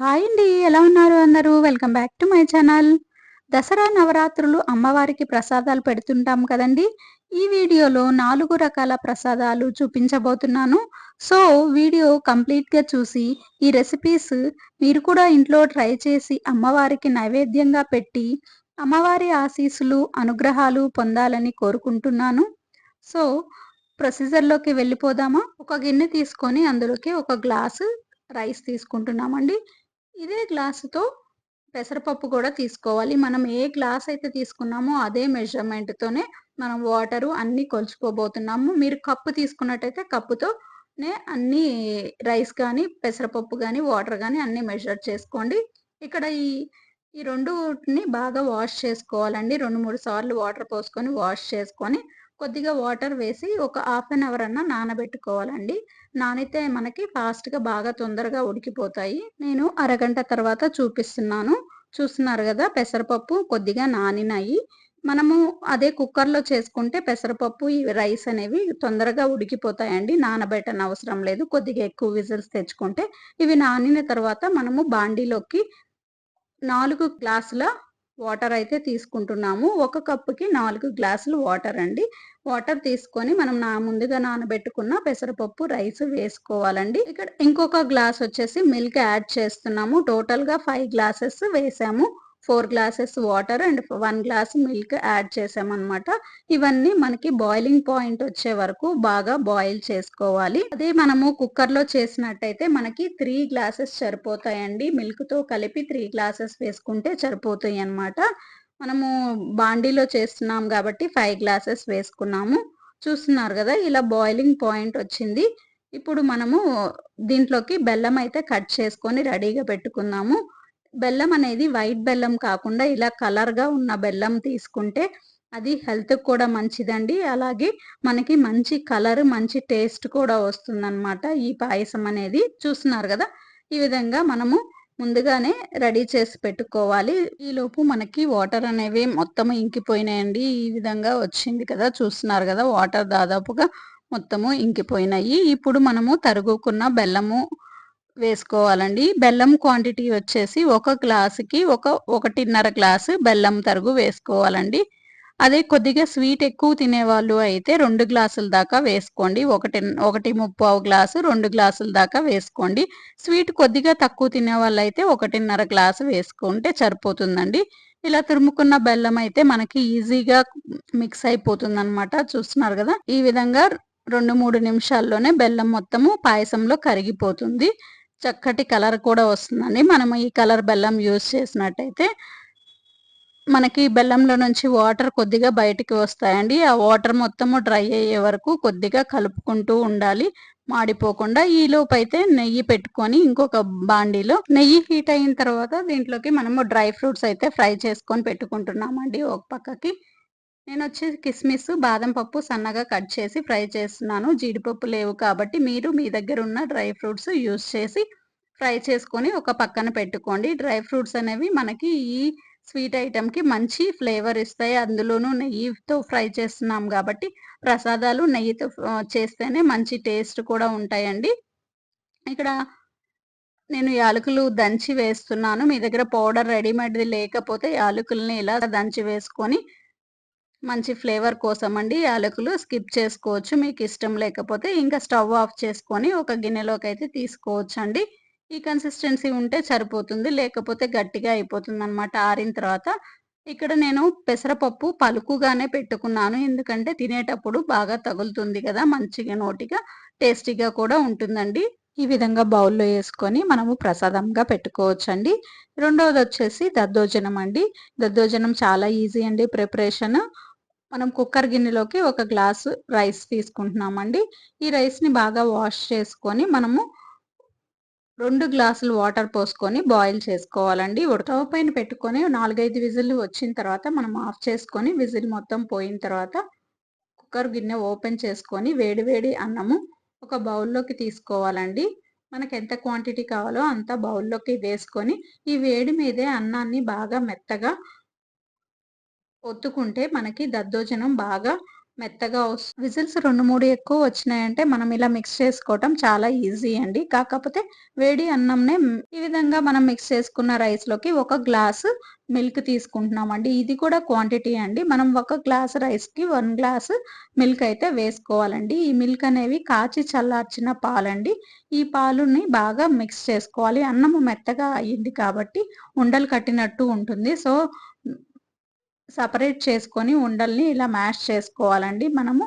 Hi అండి ఎలా ఉన్నారు అందరూ? Welcome back to my channel. Dasara నవరాత్రులు అమ్మవారికి ప్రసాదాలు పెడుతుంటాం కదండి. ఈ వీడియోలో నాలుగు రకాల ప్రసాదాలు చూపించబోతున్నాను. సో వీడియో కంప్లీట్గా చూసి ఈ రెసిపీస్ మీరు కూడా ఇంట్లో ట్రై చేసి అమ్మవారికి నైవేద్యంగా పెట్టి అమ్మవారి ఆశీస్సులు అనుగ్రహాలు పొందాలని కోరుకుంటున్నాను. సో ప్రొసీజర్లోకి వెళ్ళిపోదామా? ఒక గిన్నె తీసుకొని అందులోకి ఒక గ్లాసు రైస్ తీసుకుంటున్నామండి. ఇదే గ్లాసుతో పెసరపప్పు కూడా తీసుకోవాలి. మనం ఏ గ్లాస్ అయితే తీసుకున్నామో అదే మెజర్మెంట్తోనే మనం వాటరు అన్నీ కొలుచుకోబోతున్నాము. మీరు కప్పు తీసుకున్నట్టయితే కప్పుతోనే అన్ని రైస్ కానీ పెసరపప్పు కానీ వాటర్ కానీ అన్నీ మెజర్ చేసుకోండి. ఇక్కడ ఈ ఈ రెండుని బాగా వాష్ చేసుకోవాలండి. రెండు మూడు సార్లు వాటర్ పోసుకొని వాష్ చేసుకొని కొద్దిగా వాటర్ వేసి ఒక హాఫ్ అన్ అవర్ అన్న నానబెట్టుకోవాలండి. నానితే మనకి ఫాస్ట్గా బాగా తొందరగా ఉడికిపోతాయి. నేను అరగంట తర్వాత చూపిస్తున్నాను. చూస్తున్నారు కదా పెసరపప్పు కొద్దిగా నానినాయి. మనము అదే కుక్కర్లో చేసుకుంటే పెసరపప్పు ఈ రైస్ అనేవి తొందరగా ఉడికిపోతాయండి. నానబెట్టని అవసరం లేదు. కొద్దిగా ఎక్కువ విజిల్స్ తెచ్చుకుంటే ఇవి నానిన తర్వాత మనము బాండీలోకి నాలుగు గ్లాసుల వాటర్ అయితే తీసుకుంటున్నాము. ఒక కప్పుకి నాలుగు గ్లాసులు వాటర్ అండి. వాటర్ తీసుకొని మనం నా ముందుగా నానబెట్టుకున్న పెసరపప్పు రైస్ వేసుకోవాలండి. ఇక్కడ ఇంకొక గ్లాస్ వచ్చేసి మిల్క్ యాడ్ చేస్తున్నాము. టోటల్గా ఫైవ్ గ్లాసెస్ వేసాము. Four glasses water and one glass milk add చేసామన్నమాట. ఇవన్నీ మనకి బాయిలింగ్ పాయింట్ వచ్చే వరకు బాగా బాయిల్ చేసుకోవాలి. అదే మనము కుక్కర్లో చేసినట్టయితే మనకి త్రీ గ్లాసెస్ సరిపోతాయండి. మిల్క్తో కలిపి త్రీ గ్లాసెస్ వేసుకుంటే సరిపోతాయి అనమాట మనము బాండీలో చేస్తున్నాం కాబట్టి ఫైవ్ గ్లాసెస్ వేసుకున్నాము. చూస్తున్నారు కదా ఇలా బాయిలింగ్ పాయింట్ వచ్చింది. ఇప్పుడు మనము దీంట్లోకి బెల్లం అయితే కట్ చేసుకొని రెడీగా పెట్టుకుందాము బెల్లం అనేది వైట్ బెల్లం కాకుండా ఇలా కలర్గా ఉన్న బెల్లం తీసుకుంటే అది హెల్త్కి కూడా మంచిదండి. అలాగే మనకి మంచి కలర్ మంచి టేస్ట్ కూడా వస్తుందన్నమాట ఈ పాయసం అనేది. చూస్తున్నారు కదా? ఈ విధంగా మనము ముందుగానే రెడీ చేసి పెట్టుకోవాలి. ఈలోపు మనకి వాటర్ అనేవి మొత్తం ఇంకిపోయినాయండి. ఈ విధంగా వచ్చింది కదా? చూస్తున్నారు కదా? వాటర్ దాదాపుగా మొత్తము ఇంకిపోయినాయి. ఇప్పుడు మనము తరుగుకున్న బెల్లము వేసుకోవాలండి. బెల్లం క్వాంటిటీ వచ్చేసి ఒక గ్లాసుకి ఒక ఒకటిన్నర గ్లాసు బెల్లం తరుగు వేసుకోవాలండి. అదే కొద్దిగా స్వీట్ ఎక్కువ తినేవాళ్ళు అయితే రెండు గ్లాసుల దాకా వేసుకోండి. ఒకటి ఒకటి ముప్పావు గ్లాసు రెండు గ్లాసుల దాకా వేసుకోండి. స్వీట్ కొద్దిగా తక్కువ తినే వాళ్ళు అయితే ఒకటిన్నర గ్లాసు వేసుకుంటే సరిపోతుందండి. ఇలా తురుముకున్న బెల్లం అయితే మనకి ఈజీగా మిక్స్ అయిపోతుంది అనమాట చూస్తున్నారు కదా? ఈ విధంగా రెండు మూడు నిమిషాల్లోనే బెల్లం మొత్తము పాయసంలో కరిగిపోతుంది. చక్కటి కలర్ కూడా వస్తుందండి. మనం ఈ కలర్ బెల్లం యూజ్ చేసినట్టయితే మనకి బెల్లంలో నుంచి వాటర్ కొద్దిగా బయటికి వస్తాయండి. ఆ వాటర్ మొత్తము డ్రై అయ్యే వరకు కొద్దిగా కలుపుకుంటూ ఉండాలి. మాడిపోకుండా ఈ లోపైతే అయితే నెయ్యి పెట్టుకొని ఇంకొక బాండీలో నెయ్యి హీట్ అయిన తర్వాత దీంట్లోకి మనము డ్రై ఫ్రూట్స్ అయితే ఫ్రై చేసుకొని పెట్టుకుంటున్నామండి ఒక పక్కకి. నేను వచ్చేసి కిస్మిస్ బాదం పప్పు సన్నగా కట్ చేసి ఫ్రై చేస్తున్నాను. జీడిపప్పు లేవు కాబట్టి మీరు మీ దగ్గర ఉన్న డ్రై ఫ్రూట్స్ యూస్ చేసి ఫ్రై చేసుకొని ఒక పక్కన పెట్టుకోండి. డ్రై ఫ్రూట్స్ అనేవి మనకి ఈ స్వీట్ ఐటెంకి మంచి ఫ్లేవర్ ఇస్తాయి. అందులోనూ నెయ్యితో ఫ్రై చేస్తున్నాం కాబట్టి ప్రసాదాలు నెయ్యితో చేస్తేనే మంచి టేస్ట్ కూడా ఉంటాయండి. ఇక్కడ నేను యాలకులు దంచి వేస్తున్నాను. మీ దగ్గర పౌడర్ రెడీమేడ్ది లేకపోతే యాలకుల్ని ఇలా దంచి వేసుకొని మంచి ఫ్లేవర్ కోసం అండి యాలకులు స్కిప్ చేసుకోవచ్చు. మీకు ఇష్టం లేకపోతే ఇంకా స్టవ్ ఆఫ్ చేసుకొని ఒక గిన్నెలోకి అయితే తీసుకోవచ్చు అండి ఈ కన్సిస్టెన్సీ ఉంటే సరిపోతుంది లేకపోతే గట్టిగా అయిపోతుంది అనమాట ఆరిన తర్వాత. ఇక్కడ నేను పెసరపప్పు పలుకుగానే పెట్టుకున్నాను. ఎందుకంటే తినేటప్పుడు బాగా తగులుతుంది కదా మంచిగా నోటిగా టేస్టీగా కూడా ఉంటుందండి. ఈ విధంగా బౌల్లో వేసుకొని మనము ప్రసాదంగా పెట్టుకోవచ్చు అండి రెండవది వచ్చేసి దద్దోజనం అండి దద్దోజనం చాలా ఈజీ అండి ప్రిపరేషన్. మనం కుక్కర్ గిన్నెలోకి ఒక గ్లాసు రైస్ తీసుకుంటున్నామండి. ఈ రైస్ని బాగా వాష్ చేసుకొని మనము రెండు గ్లాసులు వాటర్ పోసుకొని బాయిల్ చేసుకోవాలండి. ఉడతవ పైన పెట్టుకొని నాలుగైదు విజిల్లు వచ్చిన తర్వాత మనం ఆఫ్ చేసుకొని విజిల్ మొత్తం పోయిన తర్వాత కుక్కర్ గిన్నె ఓపెన్ చేసుకొని వేడివేడి అన్నము ఒక బౌల్లోకి తీసుకోవాలండి. మనకు ఎంత క్వాంటిటీ కావాలో అంత బౌల్లోకి వేసుకొని ఈ వేడి మీదే అన్నాన్ని బాగా మెత్తగా ఒత్తుకుంటే మనకి దద్దోజనం బాగా మెత్తగా వస్తుంది విజిల్స్ రెండు మూడు ఎక్కువ వచ్చినాయంటే మనం ఇలా మిక్స్ చేసుకోవటం చాలా ఈజీ అండి. కాకపోతే వేడి అన్నంనే ఈ విధంగా మనం మిక్స్ చేసుకున్న రైస్లోకి ఒక గ్లాసు మిల్క్ తీసుకుంటున్నామండి. ఇది కూడా క్వాంటిటీ అండి. మనం ఒక గ్లాస్ రైస్కి వన్ గ్లాస్ మిల్క్ అయితే వేసుకోవాలండి. ఈ మిల్క్ అనేవి కాచి చల్లార్చిన పాలండి. ఈ పాలుని బాగా మిక్స్ చేసుకోవాలి. అన్నము మెత్తగా అయ్యింది కాబట్టి ఉండలు కట్టినట్టు ఉంటుంది. సో సపరేట్ చేసుకొని ఉండల్ని ఇలా మ్యాష్ చేసుకోవాలండి. మనము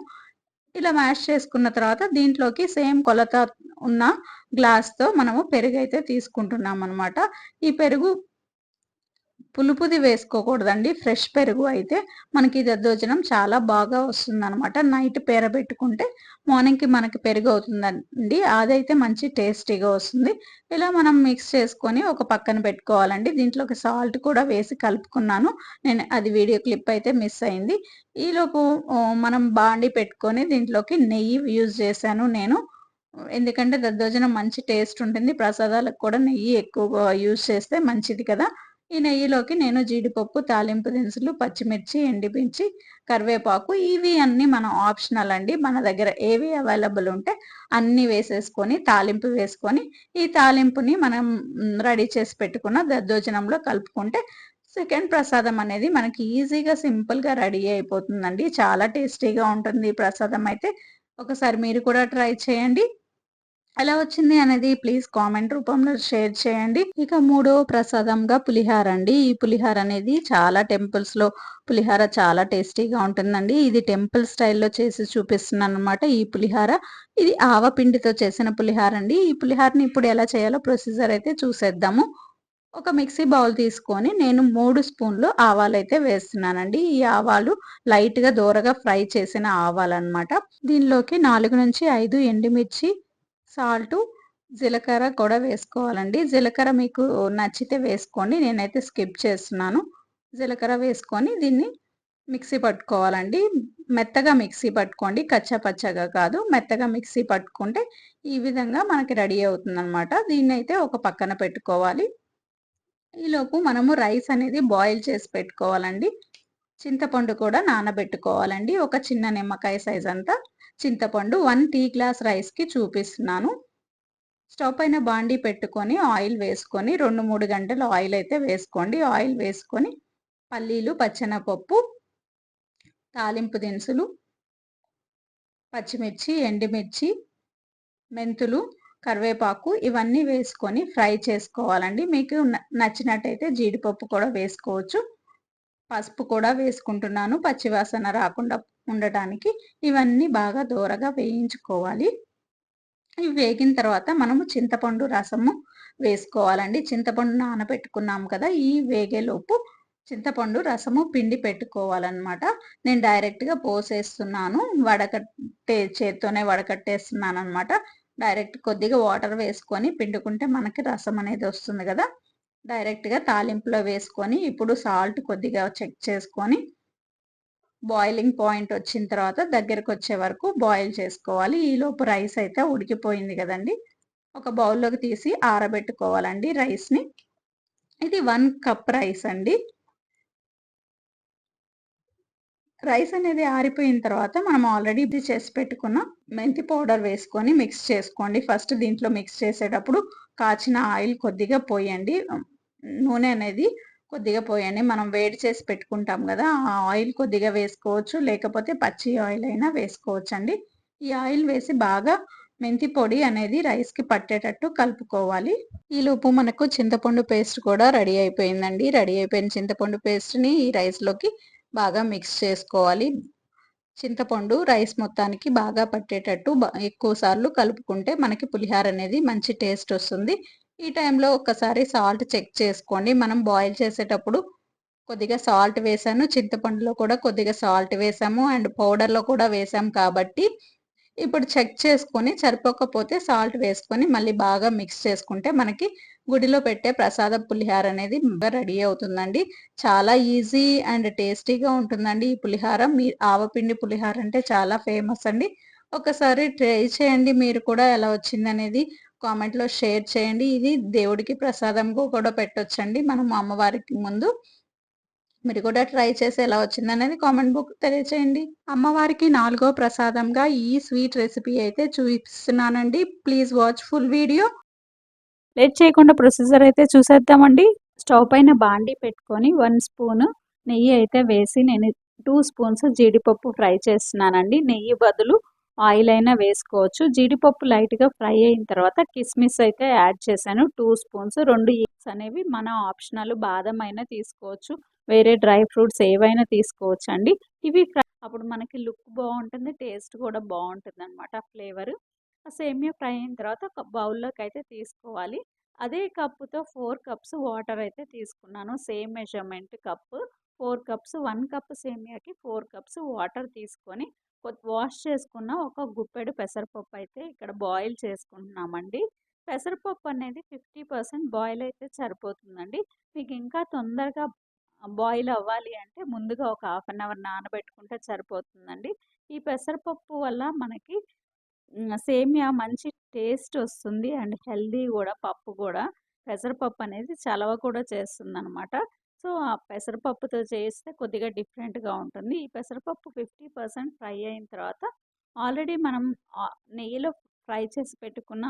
ఇలా మ్యాష్ చేసుకున్న తర్వాత దీంట్లోకి సేమ్ కొలత ఉన్న గ్లాస్తో మనము పెరుగు అయితే తీసుకుంటున్నాం అనమాట ఈ పెరుగు పులుపుది వేసుకోకూడదండి. ఫ్రెష్ పెరుగు అయితే మనకి దద్దోజనం చాలా బాగా వస్తుందన్నమాట. నైట్ పేరబెట్టుకుంటే మార్నింగ్కి మనకి పెరుగు అవుతుందండి. అదైతే మంచి టేస్టీగా వస్తుంది. ఇలా మనం మిక్స్ చేసుకొని ఒక పక్కన పెట్టుకోవాలండి. దీంట్లోకి సాల్ట్ కూడా వేసి కలుపుకున్నాను. నేను అది వీడియో క్లిప్ అయితే మిస్ అయింది. ఈలోపు మనం బాండి పెట్టుకొని దీంట్లోకి నెయ్యి యూజ్ చేశాను నేను. ఎందుకంటే దద్దోజనం మంచి టేస్ట్ ఉంటుంది. ప్రసాదాలకు కూడా నెయ్యి ఎక్కువగా యూజ్ చేస్తే మంచిది కదా. ఈ నెయ్యిలోకి నేను జీడిపప్పు తాలింపు దినుసులు పచ్చిమిర్చి ఎండిపించి కరివేపాకు ఇవి అన్నీ మనం ఆప్షనల్ అండి. మన దగ్గర ఏవి అవైలబుల్ ఉంటే అన్ని వేసేసుకొని తాలింపు వేసుకొని ఈ తాలింపుని మనం రెడీ చేసి పెట్టుకున్న దద్దోజనంలో కలుపుకుంటే సెకండ్ ప్రసాదం అనేది మనకి ఈజీగా సింపుల్గా రెడీ అయిపోతుందండి. చాలా టేస్టీగా ఉంటుంది ఈ ప్రసాదం అయితే. ఒకసారి మీరు కూడా ట్రై చేయండి. ఎలా వచ్చింది అనేది ప్లీజ్ కామెంట్ రూపంలో షేర్ చేయండి. ఇక మూడో ప్రసాదంగా పులిహార అండి. ఈ పులిహార అనేది చాలా టెంపుల్స్లో పులిహార చాలా టేస్టీగా ఉంటుందండి. ఇది టెంపుల్ స్టైల్లో చేసి చూపిస్తున్నాను అనమాట ఈ పులిహార. ఇది ఆవపిండితో చేసిన పులిహార అండి. ఈ పులిహారని ఇప్పుడు ఎలా చేయాలో ప్రొసీజర్ అయితే చూసేద్దాము. ఒక మిక్సీ బౌల్ తీసుకొని నేను మూడు స్పూన్లు ఆవాలు అయితే వేస్తున్నానండి. ఈ ఆవాలు లైట్గా దూరగా ఫ్రై చేసిన ఆవాలు అనమాట దీనిలోకి నాలుగు నుంచి ఐదు ఎండుమిర్చి సాల్టు జీలకర్ర కూడా వేసుకోవాలండి. జీలకర్ర మీకు నచ్చితే వేసుకోండి. నేనైతే స్కిప్ చేస్తున్నాను. జీలకర్ర వేసుకొని దీన్ని మిక్సీ పట్టుకోవాలండి. మెత్తగా మిక్సీ పట్టుకోండి. కచ్చా పచ్చగా కాదు. మెత్తగా మిక్సీ పట్టుకుంటే ఈ విధంగా మనకి రెడీ అవుతుంది అనమాట దీన్ని అయితే ఒక పక్కన పెట్టుకోవాలి. ఈలోపు మనము రైస్ అనేది బాయిల్ చేసి పెట్టుకోవాలండి. చింతపండు కూడా నానబెట్టుకోవాలండి. ఒక చిన్న నిమ్మకాయ సైజ్ అంతా చింతపండు వన్ టీ గ్లాస్ రైస్కి చూపిస్తున్నాను. స్టవ్ పైన బాండీ పెట్టుకొని ఆయిల్ వేసుకొని రెండు మూడు గంటలు ఆయిల్ అయితే వేసుకోండి. ఆయిల్ వేసుకొని పల్లీలు పచ్చనపప్పు తాలింపు దినుసులు పచ్చిమిర్చి ఎండుమిర్చి మెంతులు కరివేపాకు ఇవన్నీ వేసుకొని ఫ్రై చేసుకోవాలండి. మీకు నచ్చినట్టయితే జీడిపప్పు కూడా వేసుకోవచ్చు. పసుపు కూడా వేసుకుంటున్నాను. పచ్చివాసన రాకుండా ఉండటానికి ఇవన్నీ బాగా దూరగా వేయించుకోవాలి. ఇవి వేగిన తర్వాత మనము చింతపండు రసము వేసుకోవాలండి. చింతపండు నానబెట్టుకున్నాము కదా ఈ వేగేలోపు చింతపండు రసము పిండి పెట్టుకోవాలన్నమాట. నేను డైరెక్ట్గా పోసేస్తున్నాను. వడకట్టే చేత్తోనే వడకట్టేస్తున్నాను అనమాట డైరెక్ట్ కొద్దిగా వాటర్ వేసుకొని పిండుకుంటే మనకి రసం అనేది వస్తుంది కదా. డైరెక్ట్గా తాలింపులో వేసుకొని ఇప్పుడు సాల్ట్ కొద్దిగా చెక్ చేసుకొని బాయిలింగ్ పాయింట్ వచ్చిన తర్వాత దగ్గరకు వచ్చే వరకు బాయిల్ చేసుకోవాలి. ఈలోపు రైస్ అయితే ఉడికిపోయింది కదండి. ఒక బౌల్లోకి తీసి ఆరబెట్టుకోవాలండి రైస్ని. ఇది వన్ కప్ రైస్ అండి. రైస్ అనేది ఆరిపోయిన తర్వాత మనం ఆల్రెడీ ఇది చేసి పెట్టుకున్న మెంతి పౌడర్ వేసుకొని మిక్స్ చేసుకోండి. ఫస్ట్ దీంట్లో మిక్స్ చేసేటప్పుడు కాచిన ఆయిల్ కొద్దిగా పోయండి. నూనె అనేది కొద్దిగా పోయండి. మనం వేడి చేసి పెట్టుకుంటాం కదా ఆ ఆయిల్ కొద్దిగా వేసుకోవచ్చు. లేకపోతే పచ్చి ఆయిల్ అయినా వేసుకోవచ్చు అండి ఈ ఆయిల్ వేసి బాగా మెంతి పొడి అనేది రైస్కి పట్టేటట్టు కలుపుకోవాలి. ఈలోపు మనకు చింతపండు పేస్ట్ కూడా రెడీ అయిపోయిందండి. రెడీ అయిపోయిన చింతపండు పేస్ట్ని ఈ రైస్లోకి బాగా మిక్స్ చేసుకోవాలి. చింతపండు రైస్ మొత్తానికి బాగా పట్టేటట్టు ఎక్కువ సార్లు కలుపుకుంటే మనకి పులిహార అనేది మంచి టేస్ట్ వస్తుంది. ఈ టైంలో ఒక్కసారి సాల్ట్ చెక్ చేసుకోండి. మనం బాయిల్ చేసేటప్పుడు కొద్దిగా సాల్ట్ వేసాను. చింతపండులో కూడా కొద్దిగా సాల్ట్ వేసాము. అండ్ పౌడర్లో కూడా వేసాం కాబట్టి ఇప్పుడు చెక్ చేసుకొని సరిపోకపోతే సాల్ట్ వేసుకొని మళ్ళీ బాగా మిక్స్ చేసుకుంటే మనకి గుడిలో పెట్టే ప్రసాద పులిహార అనేది రెడీ అవుతుందండి. చాలా ఈజీ అండ్ టేస్టీగా ఉంటుందండి ఈ పులిహార. మీ ఆవపిండి పులిహార అంటే చాలా ఫేమస్ అండి. ఒకసారి ట్రై చేయండి. మీరు కూడా ఎలా వచ్చింది అనేది కామెంట్లో షేర్ చేయండి. ఇది దేవుడికి ప్రసాదంగా కూడా పెట్టొచ్చండి. మనం అమ్మవారికి ముందు. మీరు కూడా ట్రై చేసి ఎలా వచ్చిందనేది కామెంట్ బుక్ తెలియచేయండి. అమ్మవారికి నాలుగో ప్రసాదంగా ఈ స్వీట్ రెసిపీ అయితే చూపిస్తున్నానండి. Please watch full video. Late చేయకుండా ప్రొసీజర్ అయితే చూసేద్దామండి. స్టవ్ పైన బాండి పెట్టుకొని వన్ స్పూన్ నెయ్యి అయితే వేసి నేను టూ స్పూన్స్ జీడిపప్పు ఫ్రై చేస్తున్నానండి. నెయ్యి బదులు ఆయిల్ అయినా వేసుకోవచ్చు. జీడిపప్పు లైట్గా ఫ్రై అయిన తర్వాత కిస్మిస్ అయితే యాడ్ చేశాను. టూ స్పూన్స్ రెండు ఈక్స్ అనేవి మన ఆప్షనల్ బాదం అయినా తీసుకోవచ్చు. వేరే డ్రై ఫ్రూట్స్ ఏవైనా తీసుకోవచ్చు అండి ఇవి అప్పుడు మనకి లుక్ బాగుంటుంది టేస్ట్ కూడా బాగుంటుంది అనమాట ఫ్లేవర్. సేమియా ఫ్రై అయిన తర్వాత ఒక బౌల్లోకి అయితే తీసుకోవాలి. అదే కప్పుతో ఫోర్ కప్స్ వాటర్ అయితే తీసుకున్నాను. Same measurement cup four cups one cup సేమియాకి four cups water తీసుకొని వాష్ చేసుకున్న ఒక గుప్పెడు పెసరపప్పు అయితే ఇక్కడ బాయిల్ చేసుకుంటున్నామండి. పెసరపప్పు అనేది ఫిఫ్టీ పర్సెంట్ బాయిల్ అయితే సరిపోతుందండి. మీకు ఇంకా తొందరగా బాయిల్ అవ్వాలి అంటే ముందుగా ఒక హాఫ్ అన్ అవర్ నానబెట్టుకుంటే సరిపోతుందండి. ఈ పెసరపప్పు వల్ల మనకి సేమియా మంచి టేస్ట్ వస్తుంది అండ్ హెల్దీ కూడా పప్పు కూడా. పెసరపప్పు అనేది చలవ కూడా చేస్తుంది అనమాట సో ఆ పెసరపప్పుతో చేస్తే కొద్దిగా డిఫరెంట్గా ఉంటుంది. ఈ పెసరపప్పు ఫిఫ్టీ పర్సెంట్ ఫ్రై అయిన తర్వాత ఆల్రెడీ మనం నెయ్యిలో ఫ్రై చేసి పెట్టుకున్న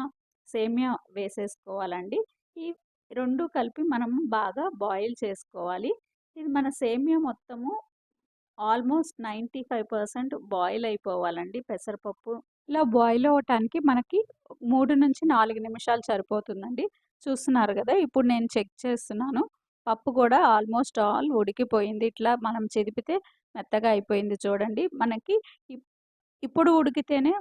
సేమియా వేసేసుకోవాలండి. ఈ రెండు కలిపి మనం బాగా బాయిల్ చేసుకోవాలి. ఇది మన సేమియా మొత్తము almost ninety five percent boil అయిపోవాలండి పెసరపప్పు. ఇలా బాయిల్ అవ్వటానికి మనకి మూడు నుంచి నాలుగు నిమిషాలు సరిపోతుందండి. చూస్తున్నారు కదా ఇప్పుడు నేను చెక్ చేస్తున్నాను. పప్పు కూడా ఆల్మోస్ట్ ఆల్ ఉడికిపోయింది. ఇట్లా మనం చెదిపితే మెత్తగా అయిపోయింది చూడండి. మనకి ఇప్పుడు ఉడికితేనే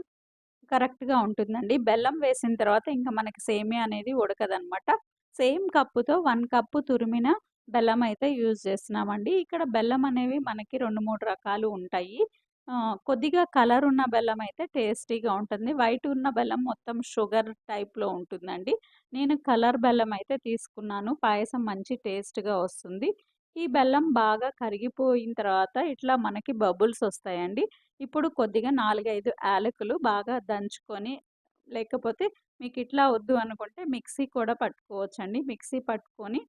కరెక్ట్గా ఉంటుందండి. బెల్లం వేసిన తర్వాత ఇంకా మనకి సేమియా అనేది ఉడకదనమాట సేమ్ కప్పుతో వన్ కప్పు తురిమిన బెల్లం అయితే యూజ్ చేస్తున్నామండి. ఇక్కడ బెల్లం అనేవి మనకి రెండు మూడు రకాలు ఉంటాయి. కొద్దిగా కలర్ ఉన్న బెల్లం అయితే టేస్టీగా ఉంటుంది. వైట్ ఉన్న బెల్లం మొత్తం షుగర్ టైప్లో ఉంటుందండి. నేను కలర్ బెల్లం అయితే తీసుకున్నాను. పాయసం మంచి టేస్ట్గా వస్తుంది. ఈ బెల్లం బాగా కరిగిపోయిన తర్వాత ఇట్లా మనకి బబుల్స్ వస్తాయండి. ఇప్పుడు కొద్దిగా నాలుగైదు యాలకులు బాగా దంచుకొని లేకపోతే మీకు ఇట్లా వద్దు అనుకుంటే మిక్సీ కూడా పట్టుకోవచ్చండి. మిక్సీ పట్టుకొని